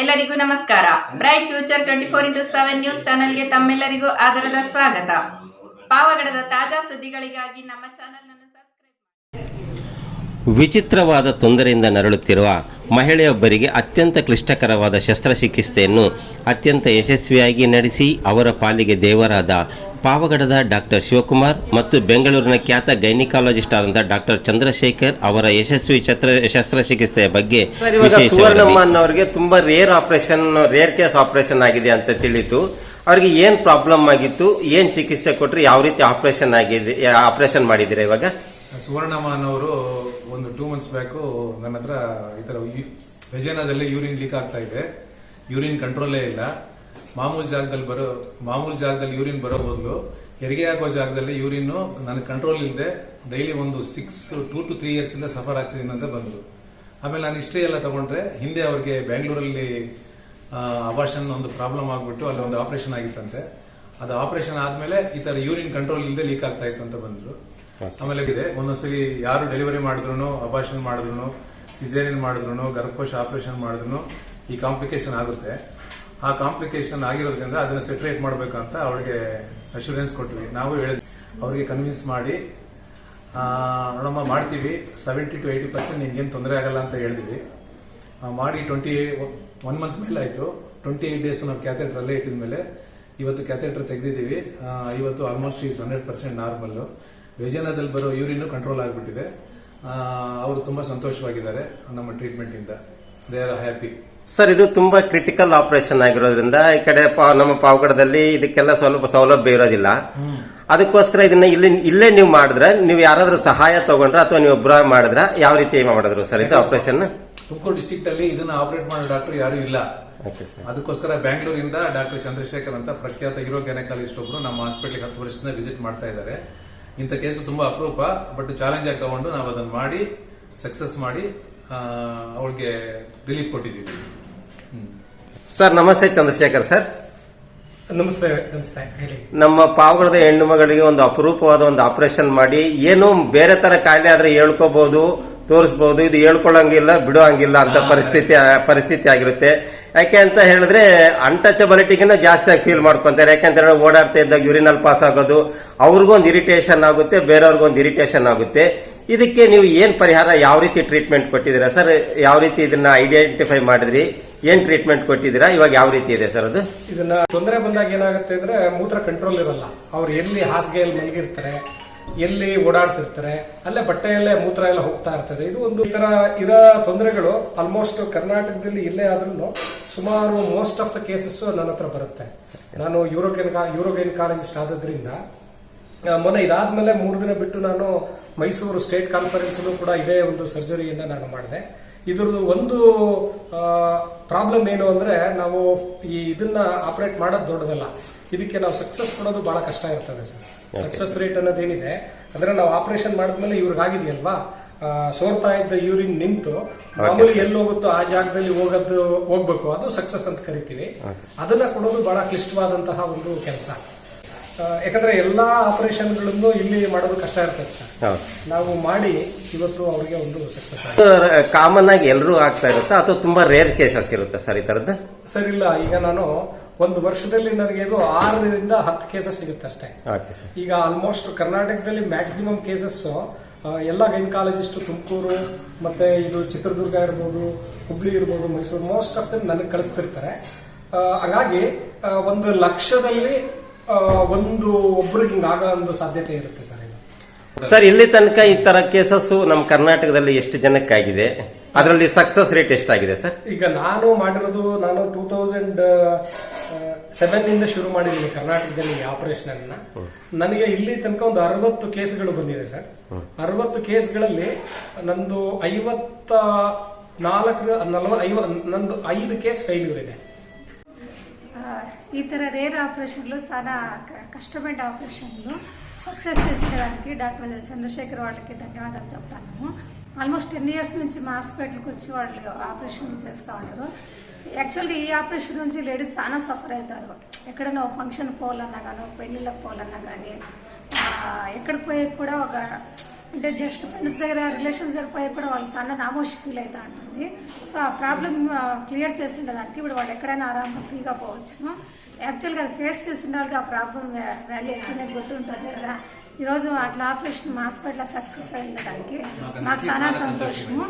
ಎಲ್ಲರಿಗೂ ನಮಸ್ಕಾರ. Bright future twenty four into seven news ಚಾನೆಲ್ಗೆ ತಮ್ಮೆಲ್ಲರಿಗೂ ಆಧಾರದ ಸ್ವಾಗತ. ಪಾವಗಡದ ತಾಜಾ ಸುದ್ದಿಗಳಿಗಾಗಿ ನಮ್ಮ ಚಾನೆಲ್ ಅನ್ನು ಸಬ್ಸ್ಕ್ರೈಬ್ ವಿಚಿತ್ರವಾದ ತೊಂದರೆಯಿಂದ ನರಳುತ್ತಿರುವ ಮಹಿಳೆಯೊಬ್ಬರಿಗೆ ಅತ್ಯಂತ ಕ್ಲಿಷ್ಟಕರವಾದ ಶಸ್ತ್ರಚಿಕಿತ್ಸೆಯನ್ನು ಅತ್ಯಂತ ಯಶಸ್ವಿಯಾಗಿ ನಡೆಸಿ ಅವರ ಪಾಲಿಗೆ ದೇವರಾದ ಪಾವಗಡದ ಡಾಕ್ಟರ್ ಶಿವಕುಮಾರ್ ಮತ್ತು ಬೆಂಗಳೂರಿನ ಖ್ಯಾತ ಗೈನಿಕಾಲಜಿಸ್ಟ್ ಆದಂಥ ಡಾಕ್ಟರ್ ಚಂದ್ರಶೇಖರ್ ಅವರ ಯಶಸ್ವಿ ಛತ್ರ ಶಸ್ತ್ರಚಿಕಿತ್ಸೆಯ ಬಗ್ಗೆ ಅವರಿಗೆ ಅನ್ನೋರಿಗೆ ತುಂಬಾ rare operation rare case operation ಆಗಿದೆ ಅಂತ ತಿಳಿತು. ಅವ್ರಿಗೆ ಏನ್ ಪ್ರಾಬ್ಲಮ್ ಆಗಿತ್ತು ಏನ್ ಚಿಕಿತ್ಸೆ ಕೊಟ್ಟರೆ ಯಾವ ರೀತಿ ಆಪರೇಷನ್ ಆಗಿದೆ ಆಪರೇಷನ್ ಮಾಡಿದ್ದೀರಾ ಇವಾಗ? ಸುವರ್ಣಮಾನ್ ಅವರು ಒಂದು ಟೂ ಮಂತ್ಸ್ ಬ್ಯಾಕು ನನ್ನ ಹತ್ರ ಈ ತರ ಯೂರಿನ್ ಲೀಕ್ ಆಗ್ತಾ ಇದೆ. ಯೂರಿನ್ ಕಂಟ್ರೋಲೇ ಇಲ್ಲ. ಮಾಮೂಲು ಜಾಗದಲ್ಲಿ ಬರೋ, ಮಾಮೂಲು ಜಾಗದಲ್ಲಿ ಯೂರಿನ್ ಬರೋ ಬದಲು ಹೆರಿಗೆ ಆಗೋ ಜಾಗದಲ್ಲಿ ಯೂರಿನ್ ನನಗೆ ಕಂಟ್ರೋಲ್ ಇಲ್ಲದೆ ಡೈಲಿ ಒಂದು six two to three years ಇಂದ ಸಫರ್ ಆಗ್ತಿದ್ದೀನಿ ಅಂತ ಬಂದರು ಆಮೇಲೆ ನಾನು ಇಷ್ಟೇ ಎಲ್ಲ ತಗೊಂಡ್ರೆ ಹಿಂದೆ ಅವ್ರಿಗೆ ಬೆಂಗಳೂರಲ್ಲಿ ಅಬಾರ್ಷನ್ ಒಂದು ಪ್ರಾಬ್ಲಮ್ ಆಗಿಬಿಟ್ಟು ಅಲ್ಲಿ ಒಂದು ಆಪರೇಷನ್ ಆಗಿತ್ತಂತೆ. ಅದು ಆಪರೇಷನ್ ಆದ್ಮೇಲೆ ಈ ತರ ಯೂರಿನ್ ಕಂಟ್ರೋಲ್ ಇಲ್ಲದೆ ಲೀಕ್ ಆಗ್ತಾ ಇತ್ತು ಅಂತ ಬಂದ್ರು. ಆಮೇಲೆ ಇದೆ ಒಂದೊಂದ್ಸಲಿ ಯಾರು ಡೆಲಿವರಿ ಮಾಡಿದ್ರು ಅಬಾರ್ಷನ್ ಮಾಡಿದ್ರು ಸಿಜೇರಿಯನ್ ಮಾಡಿದ್ರು ಗರ್ಭಕೋಶ ಆಪರೇಷನ್ ಮಾಡಿದ್ರು ಈ ಕಾಂಪ್ಲಿಕೇಶನ್ ಆಗುತ್ತೆ. ಆ ಕಾಂಪ್ಲಿಕೇಶನ್ ಆಗಿರೋದ್ರಿಂದ ಅದನ್ನ ಸೆಟ್ರೇಟ್ ಮಾಡಬೇಕಂತ ಅವಳಿಗೆ ಅಶೂರೆನ್ಸ್ ಕೊಟ್ವಿ. ನಾವು ಹೇಳಿದ್ವಿ ಅವರಿಗೆ ಕನ್ವಿನ್ಸ್ ಮಾಡಿ ನೋಡಮ್ಮ ಮಾಡ್ತೀವಿ. ಸೆವೆಂಟಿ ಟು ಏಯ್ಟಿ ಪರ್ಸೆಂಟ್ ನಿನ್ಗೇನು ತೊಂದರೆ ಆಗಲ್ಲ ಅಂತ ಹೇಳಿದ್ವಿ. ಮಾಡಿ ಟ್ವೆಂಟಿ ಒನ್ ಮಂತ್ ಮೇಲೆ ಆಯಿತು. ಟ್ವೆಂಟಿ ಏಯ್ಟ್ ಡೇಸ್ ನಾವು ಕ್ಯಾಥೆಟ್ರ್ ಅಲ್ಲೇ ಇಟ್ಟಿದ ಮೇಲೆ ಇವತ್ತು ಕ್ಯಾಥೆಟ್ರ್ ತೆಗೆದಿದ್ದೀವಿ. ಇವತ್ತು almost is hundred percent normal ವಿಜಯನಗರದಲ್ಲಿ ಬರೋ ಯೂರಿನ್ ಕಂಟ್ರೋಲ್ ಆಗಿಬಿಟ್ಟಿದೆ. ಅವರು ತುಂಬ ಸಂತೋಷವಾಗಿದ್ದಾರೆ ನಮ್ಮ ಟ್ರೀಟ್ಮೆಂಟಿಂದ ದೇ ಆರ್ ಹ್ಯಾಪಿ ಸರ್ ಇದು ತುಂಬಾ ಕ್ರಿಟಿಕಲ್ ಆಪರೇಷನ್ ಆಗಿರೋದ್ರಿಂದ ಈ ಕಡೆ ಪಾ- ನಮ್ಮ ಪಾವಗಡದಲ್ಲಿ ಇದಕ್ಕೆಲ್ಲ ಸ್ವಲ್ಪ ಸೌಲಭ್ಯ ಇರೋದಿಲ್ಲ. ಅದಕ್ಕೋಸ್ಕರ ಇದನ್ನ ಇಲ್ಲಿ ಇಲ್ಲೇ ನೀವು ಮಾಡಿದ್ರೆ ನೀವು ಯಾರಾದ್ರೂ ಸಹಾಯ ತಗೊಂಡ್ರೆ ಅಥವಾ ನೀವು ಒಬ್ಬರ ಮಾಡಿದ್ರೆ ಯಾವ ರೀತಿ ಮಾಡಿದ್ರು ಸರ್ ಇದು ಆಪರೇಷನ್ ತುಮಕೂರು ಡಿಸ್ಟಿಕ್ಟ್ ಅಲ್ಲಿ ಇದನ್ನ ಆಪರೇಟ್ ಮಾಡೋ ಡಾಕ್ಟರ್ ಯಾರು ಇಲ್ಲ. ಅದಕ್ಕೋಸ್ಕರ ಬ್ಯಾಂಗ್ಳೂರಿಂದ ಡಾಕ್ಟರ್ ಚಂದ್ರಶೇಖರ್ ಅಂತ ಪ್ರಖ್ಯಾತ ಹೀರೋ ಗ್ಯಾನಕಾಲಜಿಸ್ಟ್ ಒಬ್ರು ನಮ್ಮ ಹಾಸ್ಪಿಟ್ಲಿಗೆ ಹತ್ತು ವರ್ಷದಿಂದ ವಿಸಿಟ್ ಮಾಡ್ತಾ ಇದ್ದಾರೆ. ಇಂಥ ಕೇಸು ತುಂಬಾ ಅಪರೂಪ ಬಟ್ ಚಾಲೆಂಜ್ ಆಗಿ ತಗೊಂಡು ನಾವು ಅದನ್ನ ಮಾಡಿ ಸಕ್ಸಸ್ ಮಾಡಿ ಅವಳಿಗೆ ರಿಲೀಫ್ ಕೊಟ್ಟಿದ್ದೀವಿ. ಸರ್ ನಮಸ್ತೆ ಚಂದ್ರಶೇಖರ್ ಸರ್. ನಮಸ್ತೆ ನಮಸ್ತೆ ಹೇಳಿ. ನಮ್ಮ ಪಾವಗಡದ ಹೆಣ್ಣು ಮಗಳಿಗೆ ಒಂದು ಅಪರೂಪವಾದ ಒಂದು ಆಪರೇಷನ್ ಮಾಡಿ ಏನು ಬೇರೆ ತರ ಕಾಯಿಲೆ ಆದ್ರೆ ಹೇಳ್ಕೋಬಹುದು ತೋರಿಸಬಹುದು ಇದು ಹೇಳ್ಕೊಳ್ಳಂಗಿಲ್ಲ ಬಿಡೋ ಹಂಗಿಲ್ಲ ಅಂತ ಪರಿಸ್ಥಿತಿ ಪರಿಸ್ಥಿತಿ ಆಗಿರುತ್ತೆ. ಯಾಕೆ ಅಂತ ಹೇಳಿದ್ರೆ ಅನ್ಟಚಬಲಿಟಿಗಿನ್ನ ಜಾಸ್ತಿ ಆಗಿ ಫೀಲ್ ಮಾಡ್ಕೊಂತಾರೆ. ಯಾಕೆಂತ ಹೇಳಿದ್ರೆ ಓಡಾಡ್ತಾ ಇದ್ದಾಗ ಯೂರಿನಲ್ ಪಾಸ್ ಆಗೋದು ಅವ್ರಿಗೂ ಒಂದು ಇರಿಟೇಷನ್ ಆಗುತ್ತೆ ಬೇರೆಯವ್ರಿಗೊಂದು ಇರಿಟೇಷನ್ ಆಗುತ್ತೆ. ಇದಕ್ಕೆ ನೀವು ಏನು ಪರಿಹಾರ ಯಾವ ರೀತಿ ಟ್ರೀಟ್ಮೆಂಟ್ ಕೊಟ್ಟಿದ್ದೀರಾ? ಸರ್ ಯಾವ ರೀತಿ ಇದನ್ನ ಐಡೆಂಟಿಫೈ ಮಾಡಿದ್ರಿ? ಏನ್ ಟ್ರೀಟ್ಮೆಂಟ್ ಕೊಟ್ಟಿದ್ದೀರಾ? ಇವಾಗ ಯಾವ ರೀತಿ ಇದೆ ಸರ್ ಅದು? ಇದನ್ನ ತೊಂದರೆ ಬಂದಾಗ ಏನಾಗುತ್ತೆ ಅಂದ್ರೆ ಮೂತ್ರ ಕಂಟ್ರೋಲ್ ಇರಲ್ಲ. ಅವ್ರು ಎಲ್ಲಿ ಹಾಸಿಗೆಯಲ್ಲಿ ಮಲಗಿರ್ತಾರೆ, ಎಲ್ಲಿ ಓಡಾಡ್ತಿರ್ತಾರೆ, ಅಲ್ಲೇ ಬಟ್ಟೆಯಲ್ಲೇ ಮೂತ್ರ ಎಲ್ಲ ಹೋಗ್ತಾ ಇರ್ತದೆ. ಇದು ಒಂದು ಈ ತರ ಇರೋ ತೊಂದರೆಗಳು ಆಲ್ಮೋಸ್ಟ್ ಕರ್ನಾಟಕದಲ್ಲಿ ಇಲ್ಲೇ ಆದ್ರೂ ಸುಮಾರು ಮೋಸ್ಟ್ ಆಫ್ ದ ಕೇಸಸ್ ನನ್ನ ಹತ್ರ ಬರುತ್ತೆ. ನಾನು ಯೂರೋಗೇನ್ ಕಾಲೇಜಿಸ್ಟ್ ಆದ್ರಿಂದ ಮೊನ್ನೆ ಇದಾದ್ಮೇಲೆ ಮೂರು ದಿನ ಬಿಟ್ಟು ನಾನು ಮೈಸೂರು ಸ್ಟೇಟ್ ಕಾನ್ಫರೆನ್ಸ್ ಕೂಡ ಇದೇ ಒಂದು ಸರ್ಜರಿಯನ್ನ ನಾನು ಮಾಡಿದೆ. ಇದ್ರದ್ದು ಒಂದು ಪ್ರಾಬ್ಲಮ್ ಏನು ಅಂದ್ರೆ ನಾವು ಈ ಇದನ್ನ ಆಪರೇಟ್ ಮಾಡೋದು ದೊಡ್ಡದಲ್ಲ. ಇದಕ್ಕೆ ನಾವು ಸಕ್ಸಸ್ ಕೊಡೋದು ಬಹಳ ಕಷ್ಟ ಇರ್ತದೆ ಸರ್. ಸಕ್ಸಸ್ ರೇಟ್ ಅನ್ನೋದೇನಿದೆ ಅಂದ್ರೆ ನಾವು ಆಪರೇಷನ್ ಮಾಡಿದ್ಮೇಲೆ ಇವ್ರಿಗೆ ಆಗಿದೆಯಲ್ವಾ ಆ, ಸೋರ್ತಾ ಇದ್ದ ಯೂರಿನ್ ನಿಂತು ಮಾಮೂಲಿ ಎಲ್ಲಿ ಹೋಗುತ್ತೋ ಆ ಜಾಗದಲ್ಲಿ ಹೋಗೋದು ಹೋಗ್ಬೇಕು. ಅದು ಸಕ್ಸಸ್ ಅಂತ ಕರಿತೀವಿ. ಅದನ್ನ ಕೊಡೋದು ಬಹಳ ಕ್ಲಿಷ್ಟವಾದಂತಹ ಒಂದು ಕೆಲಸ. ಯಾಕಂದ್ರೆ ಎಲ್ಲಾ ಆಪರೇಷನ್ಗಳನ್ನು ಇಲ್ಲಿ ಮಾಡೋದು ಕಷ್ಟ ಇರ್ತದೆ ಸರ್. ನಾವು ಮಾಡಿ ಇವತ್ತು ಅವರಿಗೆ ಒಂದು ಸಕ್ಸಸ್ ಕಾಮನ್ ಆಗಿ ಎಲ್ಲರೂ ಆಗ್ತಾ ಇರುತ್ತಾ? ಅಥವಾ ತುಂಬಾ ರೇರ್ ಕೇಸಸ್ ಇರುತ್ತೆ ಸರ್ ಈ ತರದ್ದು ಸರ್ ಇಲ್ಲ. ಈಗ ನಾನು ಒಂದು ವರ್ಷದಲ್ಲಿ ನನಗೆ ಇದು ಆರರಿಂದ ಹತ್ತು ಕೇಸಸ್ ಸಿಗುತ್ತೆ ಅಷ್ಟೇ. Okay sir. ಈಗ ಆಲ್ಮೋಸ್ಟ್ ಕರ್ನಾಟಕದಲ್ಲಿ ಮ್ಯಾಕ್ಸಿಮಮ್ ಕೇಸಸ್ ಎಲ್ಲ ಗೈನಕಾಲಜಿಸ್ಟ್ ತುಮಕೂರು ಮತ್ತೆ ಇದು ಚಿತ್ರದುರ್ಗ ಇರ್ಬೋದು ಹುಬ್ಳಿ ಇರ್ಬೋದು ಮೈಸೂರು ಮೋಸ್ಟ್ ಆಫ್ ದಮ್ ನನಗೆ ಕಳಿಸ್ತಿರ್ತಾರೆ. ಹಾಗಾಗಿ ಒಂದು ಲಕ್ಷದಲ್ಲಿ ಒಂದು ಒಬ್ರಿಗೆ ಹಿಂಗಾಗೋ ಒಂದು ಸಾಧ್ಯತೆ ಇರುತ್ತೆ ಸರ್ ಇದು. ಸರ್ ಇಲ್ಲಿ ತನಕ ಈ ತರ ಕೇಸಸ್ ನಮ್ಮ ಕರ್ನಾಟಕದಲ್ಲಿ ಎಷ್ಟು ಜನಕ್ಕಾಗಿದೆ? ಅದರಲ್ಲಿ ಸಕ್ಸಸ್ ರೇಟ್ ಎಷ್ಟಾಗಿದೆ ಸರ್? ಈಗ ನಾನು ಮಾಡಿರೋದು ನಾನು ಟೂ ತೌಸಂಡ್ ಸೆವೆನ್ ಇಂದ ಶುರು ಮಾಡಿದ್ದೀನಿ ಕರ್ನಾಟಕದಲ್ಲಿ ಈ ಆಪರೇಷನ್ ಅನ್ನ. ನನಗೆ ಇಲ್ಲಿ ತನಕ ಒಂದು ಅರವತ್ತು ಕೇಸ್ಗಳು ಬಂದಿದೆ ಸರ್. ಅರವತ್ತು ಕೇಸ್ಗಳಲ್ಲಿ ನಂದು ಐವತ್ತ ನಾಲ್ಕು ನಲ್ವತ್ತು ಐವ ನಂದು ಐದು ಕೇಸ್ ಫೈಲ್ಗಳಿದೆ ಇದೆ. ఈ తర రేర్ ఆపరేషన్లు చాలా కష్టమైన ఆపరేషన్లు సక్సెస్ చేసేదానికి డాక్టర్ చంద్రశేఖర్ వాళ్ళకి ధన్యవాదాలు చెప్తాను. ఆల్మోస్ట్ టెన్ ఇయర్స్ నుంచి మా హాస్పిటల్కి వచ్చి వాళ్ళు ఆపరేషన్ చేస్తూ ఉన్నారు. యాక్చువల్గా ఈ ఆపరేషన్ నుంచి లేడీస్ చాలా సఫర్ అవుతారు. ఎక్కడైనా ఫంక్షన్ పోవాలన్నా కానీ పెళ్ళిళ్ళకి పోవాలన్నా కానీ ఎక్కడికి పోయి కూడా ఒక అంటే జస్ట్ ఫ్రెండ్స్ దగ్గర రిలేషన్స్ దగ్గర పోయి కూడా వాళ్ళు చాలా నామోషి ఫీల్ అవుతా ఉంటుంది. సో ఆ ప్రాబ్లమ్ క్లియర్ చేసి ఉండడానికి ఇప్పుడు వాళ్ళు ఎక్కడైనా ఆరాంగా ఫ్రీగా పోవచ్చును. యాక్చువల్గా ఫేస్ చేసి ఉండాలి ఆ ప్రాబ్లం వాల్యూ ఎక్కువనే గుర్తుంటుంది కదా. ఈరోజు అట్లా ఆపరేషన్ మా హాస్పిటల్ సక్సెస్ అయ్యింది దానికి మాకు చాలా సంతోషము.